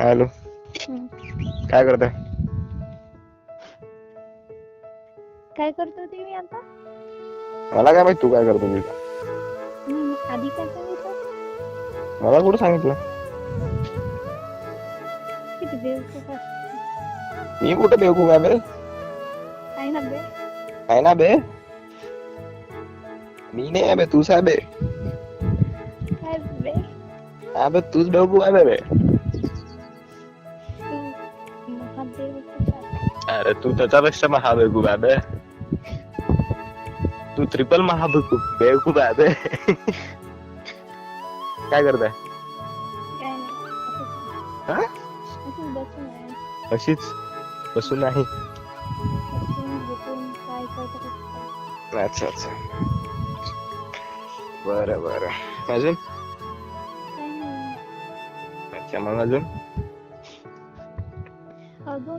Hello. काय करताय काय करतो ते मी आता? मला काय माहीत तू काय करतो मी? आधी काय सांगितलं? मला कुठं सांगितलं? किती बेवकूफ असतो मी कुठं बेवकूफ आहे बे? आहे ना बे. आहे ना बे? मी नाही आहे बे तूच आहे बे. काय बे? हा बे तूच बेवकूफ आहे बे. तू तू त्याच्यापेक्षा महाबेवकूफ आहे तू ट्रिपल महाबेवकूफ बेवकूफ आहे काय करताय हा? अशीच बसून नाही अच्छा अच्छा बरं बरं अजून अच्छा मग अजून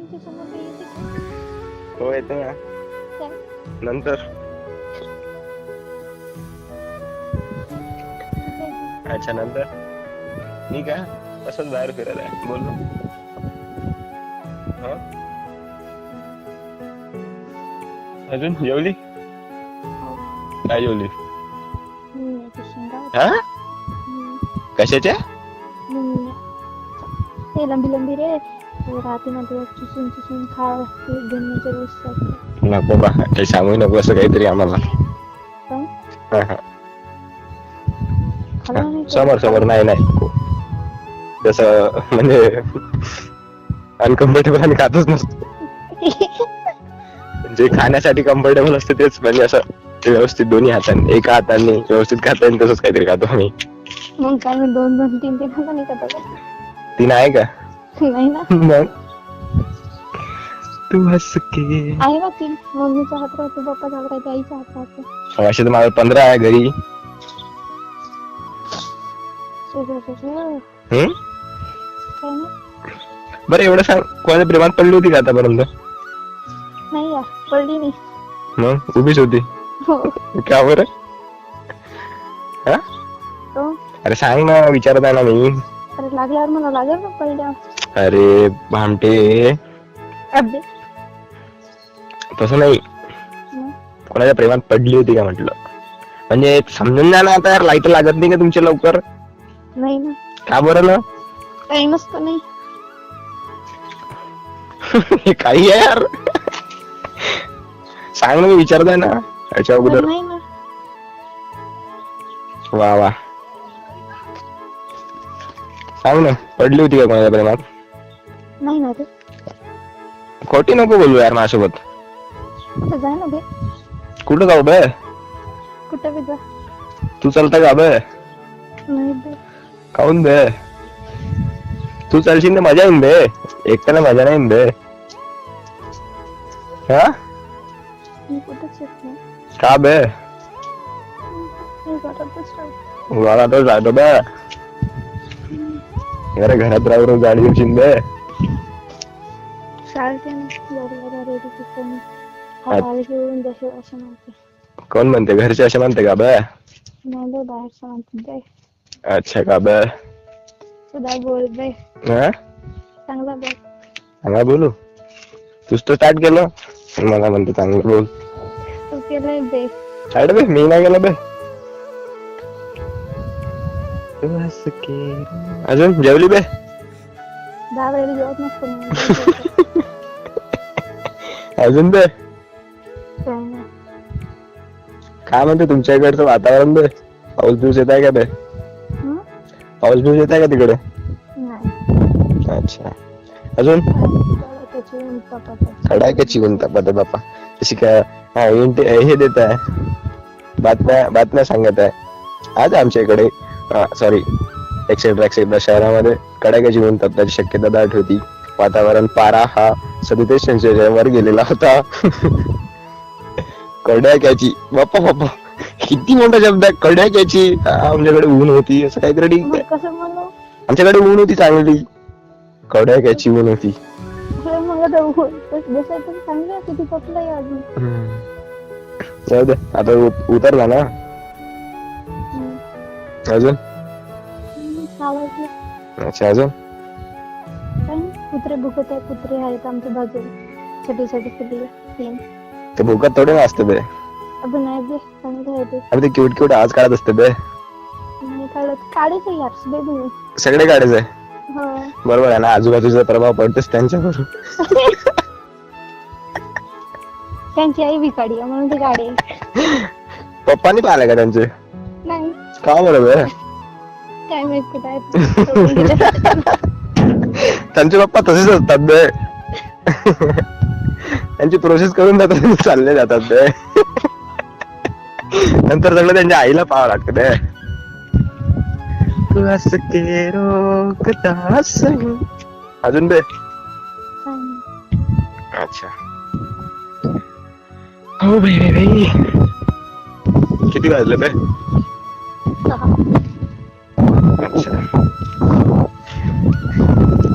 अजून समोर येते का? हो येतो ना काय नंतर काय? अच्छा नंतर मी का असंच बाहेर फिरायला आहे बोल हा? अजून जेवली हो. काय जेवली शेंगा हा हम्म. कशाच्या ते लंबी लंबी राहते ना तुला चुसून चुसून खा ते गन्याच्या रस नको बा काही सांगू नको असं काहीतरी आम्हाला पण हा, हा. खाल्ला नाही का? समोर समोर नाही नाही जसं म्हणजे अनकम्फर्टेबल आम्ही खातच नसतो जे खाण्यासाठी कम्फर्टेबल असते तेच म्हणजे असं ते व्यवस्थित दोन्ही हाताने एका हाताने व्यवस्थित खाता येईल तसंच काहीतरी खातो आम्ही मग काय मी दोन दोन तीन तीन खाता नाही खाता का? ती नाही का नाही ना? मग तू हस के. आहे ना तीन मम्मीच्या हात राहते पप्पाच्या हात राहते आईच्या हात राहते असे तर माझे पंधरा आहे घरी. हम्म? काय नाही. बरं एवढं सांग. कोणाच्या प्रेमात पडली होती का आतापर्यंत? नाही यार पडली नाही. मग? उभीच होती. हो. का बरं? हा? तो अरे सांग ना विचारत आहे ना मी. अरे लागल्यावर मला लागेल ना पडल्यावर. अरे भामटे. अबे तसं नाही? कोणाच्या प्रेमात पडली होती का म्हटलं? म्हणजे समजून जा ना आता यार लाइट लागत नाही का तुमच्या लवकर? नाही ना. का बरं ना? काही नसतं नाही. हे काही आहे यार. सांग ना मी विचारतोय ना याच्या अगोदर. नाही ना. वा वा. सांग ना पडली होती का कोणाच्या प्रेमात? नाही ना रे. खोटी नको बोलू यार माझ्यासोबत. तर जा ना बे कुठं जाऊ बे कुठं बी जा. तू चालता का बे नाही बे काऊन बे तू चालशील ना मजा येईन बे एकट्याला मजा नाही येईन बे हा? मी कुठंच येत नाही. का बे मी घरातच राहते. जातो बे अरे घरात राहू राहू गाडी येशील बे चालते ना कोण म्हणते? घरचे असे म्हणते का बे नाही बे बाहेरचं म्हणते बे अच्छा का बे सुद्धा बोल बे हा? चांगला बे सांगा बोलू? तूच तर स्टार्ट केलं मला म्हणते चांगलं बोल. तू केलंय बे साईड बे मी नाही गेलो बे अजून जेवली बे अजून बे काय म्हणते तुमच्या इकडचं वातावरण बे पाऊस बिऊस येत आहे का हं? पाऊस बिऊस येत आहे का तिकडे अच्छा अजून कडाक्याची कोणता पद बापा तशी काय हा, इंट- हे देत आहे बातम्या बातम्या सांगत आहे आज आमच्या इकडे सॉरी एक्सेट्रा एक्सेट्रा शहरामध्ये कडाक्याची ऊन तापण्याची शक्यता दाट होती वातावरण पारा हा सदुतेज सेन्सिअस वर गेलेला होता. कडाक्याची बाप्पा बाप्पा. किती मोठा शब्द आहे कडाक्याची. आमच्याकडे ऊन होती असं काहीतरी. आमच्याकडे ऊन होती चांगली. कडाक्याची ऊन होती. मग आता जाऊ दे उतरला ना. अजून? अच्छा अजून? कुत्रे भुकत आहे कुत्रे आहेत आमच्या बाजूला. छोटी छोटी पिल्ले तीन. ते भोकात थोडे ना असते बे. अजून नाही बे चांगले आहे ते? अरे ते क्यूट क्यूट आवाज काढत असते बे. नाही काढत. काढायचं यार बेबी सगळे काढायचे? हो. बरोबर आहे ना आजूबाजूचा प्रभाव पडतोच त्यांच्यावर. त्यांची आई आहे म्हणून ते गाडी आहे. पप्पानी पाहिलं का त्यांचे? नाही. का बरोबर काय माहीत कुठं आहेत सोडून गेले. त्यांचे पप्पा तसेच असतात बे. त्यांची प्रोसेस करून जातात चालले जातात बे. नंतर सगळं त्यांच्या आईला पाहावं लागतं बे. तू असं के रोकतास अजून बे. काय नाही. अच्छा. हो बाई बाई किती वाजले बे? सहा. अच्छा.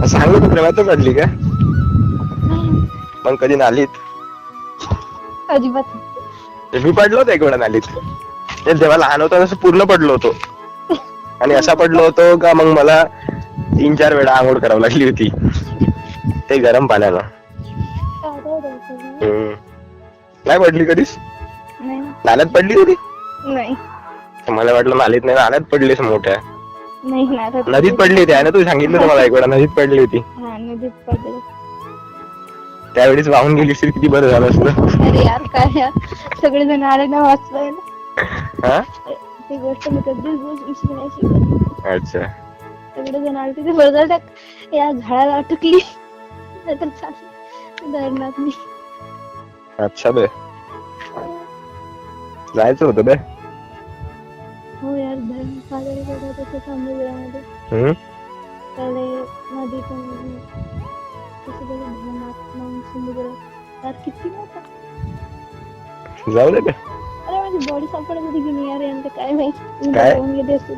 सांगू तू प्रेमात पडली का. मग कधी नालीत? अजिबात नाही. मी पडलो होतो एक वेळा नालीत. ते जेव्हा लहान होतो तसं पूर्ण पडलो होतो. आणि असा पडलो होतो का मग मला तीन चार वेळा आंघोळ करावी लागली होती. ते गरम पाण्यानं. अरे रे तुझं. हम्म. नाही पडली कधीच? नाही. नाल्यात पडली होती? नाही. मला वाटलं नालीत नाही नाल्यात पडलीस मोठ्या. नाही नारळ नदीत पडली होती आहे ना तू? सांगितलं होतं मला एक वेळा नदीत पडली होती. हा नदीत पडले. त्यावेळेस वाहून गेली असती किती बरं झालं असतं. अरे यार काय यार? सगळेजण आले ना वाचलोय ना हा? ती गोष्ट मी कधीच नाही शकत अच्छा. सगळेजण आले तिथे बरोबर टाक. या झाडाला अटकली. नाहीतर चालेल धरणात मी. अच्छा बे. जायचं होतं बे. समुद्रामध्ये. हम्म? कसं तरी धरणात मग समुद्रात यार किती मोठा. जाऊ दे बे. अरे माझी बॉडी सापडत होती की नाही? यार यांचं काय माहिती? काय? गेले असते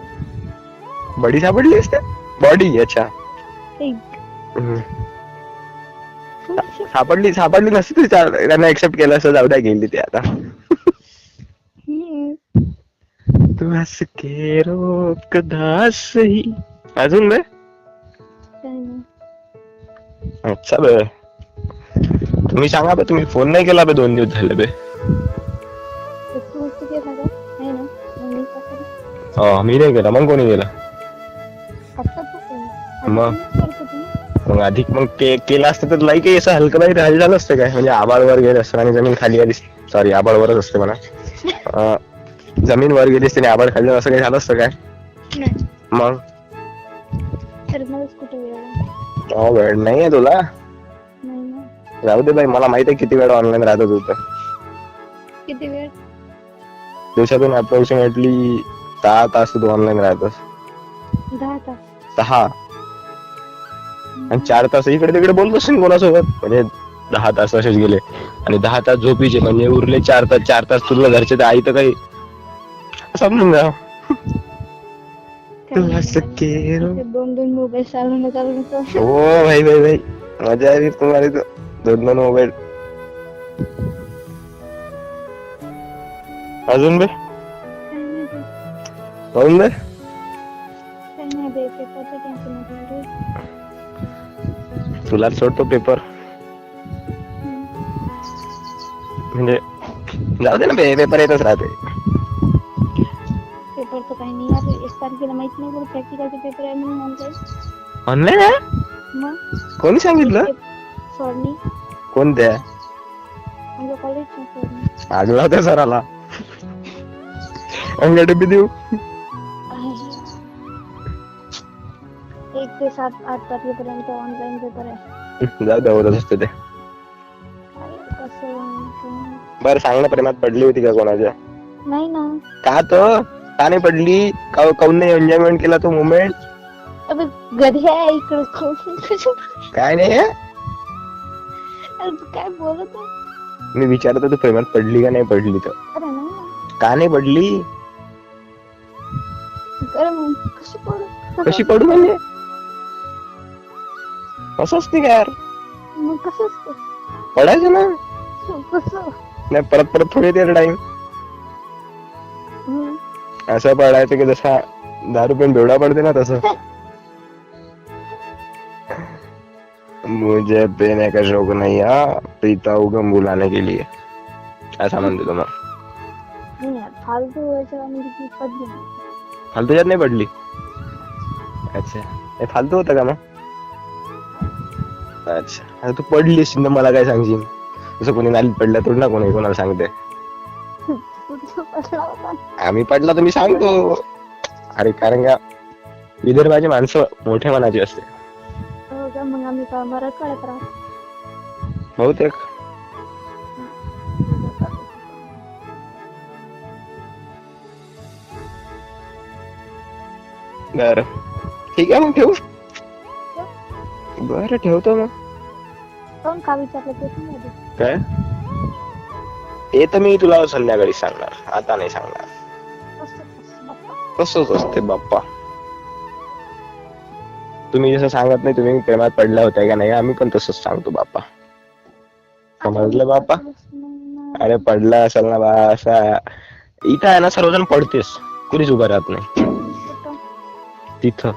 बडी सापडली असते? बॉडी अच्छा हम्म. सापडली सापडली नसती तरी चाल- त्यांना एक्सेप्ट केलं असं जाऊ द्या गेली ते आता हम्म. तू हस के रोक दासही अजून बे काय नाही. अच्छा बे. तुम्ही सांगा बे तुम्ही फोन नाही केला बे दोन दिवस झाले बे. करू? हो मी नाही केला. मग कोणी केला? केलं. मग? मग अधिक मग के केलं असतं तर लाईक असं हलकं नाही राहिलं झालं असतं काय? म्हणजे आबाळ वर गेलं असतं आणि जमीन खाली आली. सॉरी आबाळ वरच असते म्हणा. अं, जमीन वर गेली असते आणि आबाळ खाली असं काही झालं असतं काय? नाही. मग? तर मलाच कुठे वेळ आहे? हो वेळ नाही आहे तुला. नाही ना. जाऊ दे बाई मला माहिती आहे किती वेळ ऑनलाईन राहत होतं किती वेळ? दिवसातून अप्रॉक्सिमेटली सहा तास तू ऑनलाईन राहतस. दहा तास. सहा. आणि चार तास इकडे तिकडे बोलत असेल कोणासोबत? म्हणजे दहा तास असेच गेले. आणि दहा तास झोपीचे म्हणजे उरले चार तास चार तास तुला घरचे तर आई तर काही समजून जा काय तू नाही. असं केलं. ते दोन दोन मोबाईल चालवणं चालवणं हो भाई भाई भाई मजा आली तुम्हाला तो दोन दोन मोबाईल अजून बे काय नाही ते. अजून बे काय नाही ते पेपरचं टेन्शन होतं रे. तुला सोडतो पेपर. म्हणजे जाऊ दे ना बे पेपर येतच राहते तारखेला माहीत नाही बरं प्रॅक्टिकलचे पेपर आहे म्हणून ऑनलाईन ऑनलाईन आहे? मग? कोणी सांगितलं? सॉरी कोणत्या? म्हणजे कॉलेजच्या सॉरी आगला होत्या सराला. बी देऊ एक ते सात आठ तारखेपर्यंत ऑनलाईन पेपर आहे. जाऊ दे होतच असते ते काय कसं काय- बरं सांग ना प्रेमात पडली होती का कोणाच्या? नाही ना. का तर का नाही पडली का काऊन नाही एन्जॉयमेंट केला तो मुमेंट अबे गधी आहे इकडे काय नाही काय बोलत आहे? मी विचारत होतो प्रेमात पडली का नाही पडली तर? अरे नाही. ना का नाही पडली? अरे मग कशी पडू? कशी पडू म्हणजे? असं असते का यार? मग कसं असतं? पडायचं ना? कसं? नाही परत परत थोडी येते टाइम. असं पडायचं की जसा दारू पण बेवडा पडते ना तसं. मुझे पीने का शौक नहीं है. पीता हूँ गम बुलाने के लिए ऐसा म्हणते तुम्हाला नाही यार, फालतू किती पडली नाही. फालतू यात नाही पडली? अच्छा. हे फालतू होतं का मग? अच्छा. आता तू पडली असेल तर मला काय सांगशील? जसं कोणी नालीत पडलं ना कोणी कोणाला सांगते आम्ही पडला तर मी सांगतो. अरे कारण का विदर्भाची माणसं मोठ्या मनाची असते. हो का? मग आम्ही का काढत राहतो बहुतेक. बर. ठीक आहे मग ठेवू? बरं ठेवतो मग. कोण का विचारलं ते. काय? ते तर मी तुला संध्याकाळी सांगणार. आता नाही सांगणार. तसंच असते बाप्पा. तुम्ही जसं सांगत नाही तुम्ही प्रेमात पडला होता का नाही आम्ही पण तसंच सांगतो बाप्पा. समजलं बाप्पा? अरे पडला असेल ना बा असा. इथं आहे ना सर्वजण पडतेस. कुणीच उभं राहत नाही? तिथं?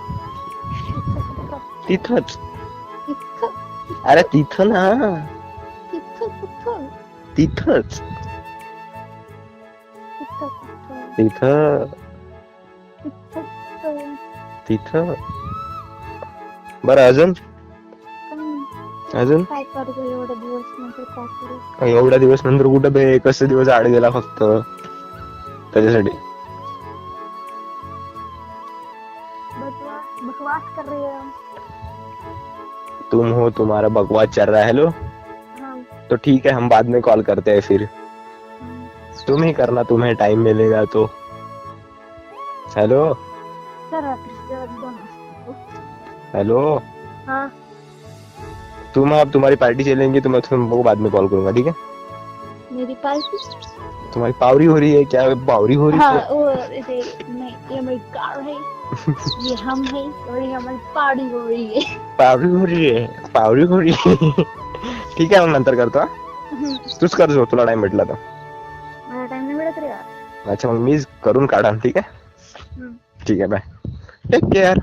तिथंच. अरे तिथं ना? तिथंच? तिथं? तिथं बरं अजून? अजून? काय करतो एवढे दिवस नंतर काय करू? एवढ्या दिवस नंतर कुठं बे? कसं दिवस आड गेला फक्त? त्याच्यासाठी. हो. तुम हो तुम्हारा बकवास चल रहा है हाँ तो ठीक है हम बाद में कॉल करते हैं फिर. तुम ही करना तुम्हें टाइम मिलेगा तो। हेलो. हेलो हाँ। तुम अब तुम्हारी पार्टी चलेंगी तो मैं तुमको बाद में कॉल करूँगा ठीक है? मेरी पार्टी तुम्हारी पावरी हो रही है क्या पावरी हो रही हाँ? है वो ये हमारी कार है। ये हम है और ये हमारी पार्टी हो रही है। पावरी हो रही है पावरी हो रही है। ठीक आहे मग नंतर करतो हा? हम्म. तूच कर जो तुला टाइम भेटला तर मला टाइम नाही मिळत रे यार अच्छा मग मीच करून काढा ठीक आहे हम्म. ठीक आहे बाय टेक केअर